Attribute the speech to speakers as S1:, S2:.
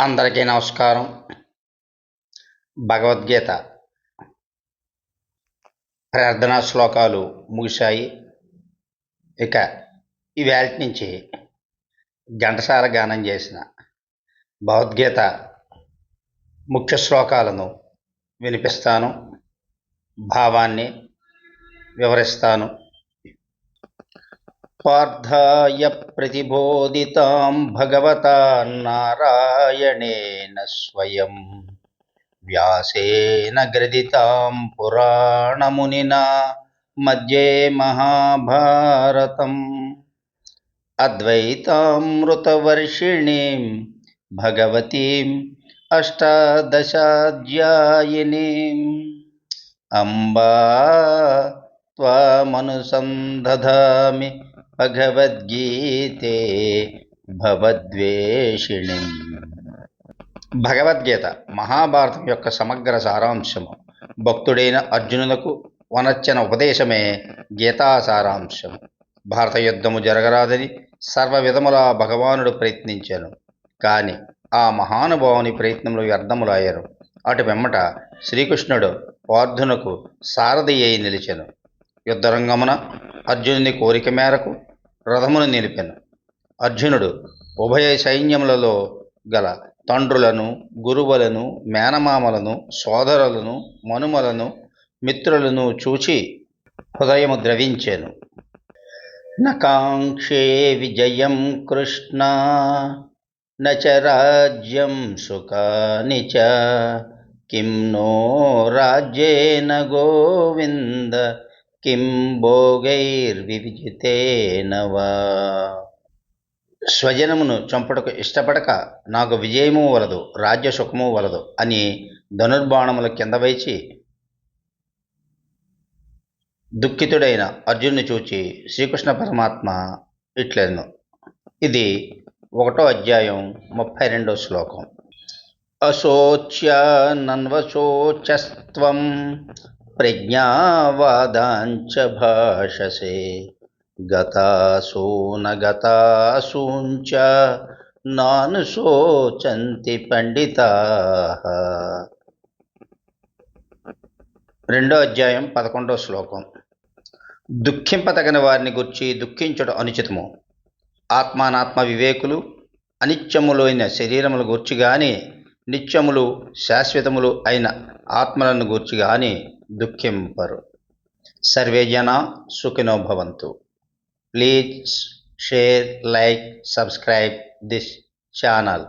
S1: అందరికీ నమస్కారం. భగవద్గీత ప్రార్థనా శ్లోకాలు ముగిశాయి. ఇక ఇవాళ నుంచి ఘంటసాల గానం చేసిన భగవద్గీత ముఖ్య శ్లోకాలను వినిపిస్తాను. భావాన్ని వివరిస్తాను. పార్థాయ ప్రతిబోధితాం భగవతా నారాయణేన స్వయం. వ్యాసేన గ్రథితాం పురాణమునినా మధ్యే మహాభారతం. అద్వైతామృతవర్షిణీం భగవతీం అష్టాదశాధ్యాయినీం. అంబా త్వామనుసందధామి భగవద్గీతే భవద్వేషిణి. భగవద్గీత మహాభారతం యొక్క సమగ్ర సారాంశము. భక్తుడైన అర్జునులకు వనచ్చిన ఉపదేశమే గీతా సారాంశము. భారత యుద్ధము జరగరాదని సర్వ విధములా భగవానుడు ప్రయత్నించాను. కానీ ఆ మహానుభావుని ప్రయత్నములు వ్యర్థములాయారు. అటు వెమ్మట శ్రీకృష్ణుడు వార్ధునకు సారథి అయి నిలిచెను. యుద్ధరంగమున అర్జునుని కోరిక మేరకు రథమును నిలిపెను. అర్జునుడు ఉభయ సైన్యములలో గల తండ్రులను గురువులను మేనమామలను సోదరులను మనుమలను మిత్రులను చూచి హృదయము ద్రవించాను. నకాంక్షే విజయం కృష్ణ నచ రాజ్యం సుఖాని చ కిం నో రాజ్యేన గోవింద కిం భోగైర్వివిజితేన వా స్వజనమును చంపుటకు ఇష్టపడక నాకు విజయము వలదు రాజ్య సుఖము వలదు అని ధనుర్బాణముల కింద వైచి దుఃఖితుడైన అర్జునుని చూచి శ్రీకృష్ణ పరమాత్మ ఇట్లను ఇది ఒకటో అధ్యాయం ముప్పై రెండో శ్లోకం అశోచ్యానన్వశోచస్త్వం ప్రజ్ఞావాదాంచ భాషసే. గతాసూన గతాసూంచ నాను శోచంతి పండితా. రెండో అధ్యాయం పదకొండో శ్లోకం. దుఃఖింపతగిన వారిని గుర్చి దుఃఖించడం అనుచితము. ఆత్మానాత్మ వివేకులు అనిత్యములైన శరీరములు గూర్చి కానీ నిత్యములు శాశ్వతములు అయిన ఆత్మలను గూర్చి కానీ దుఃఖింపరు. సర్వే జన సుఖినో భవంతు. Please share like subscribe this channel.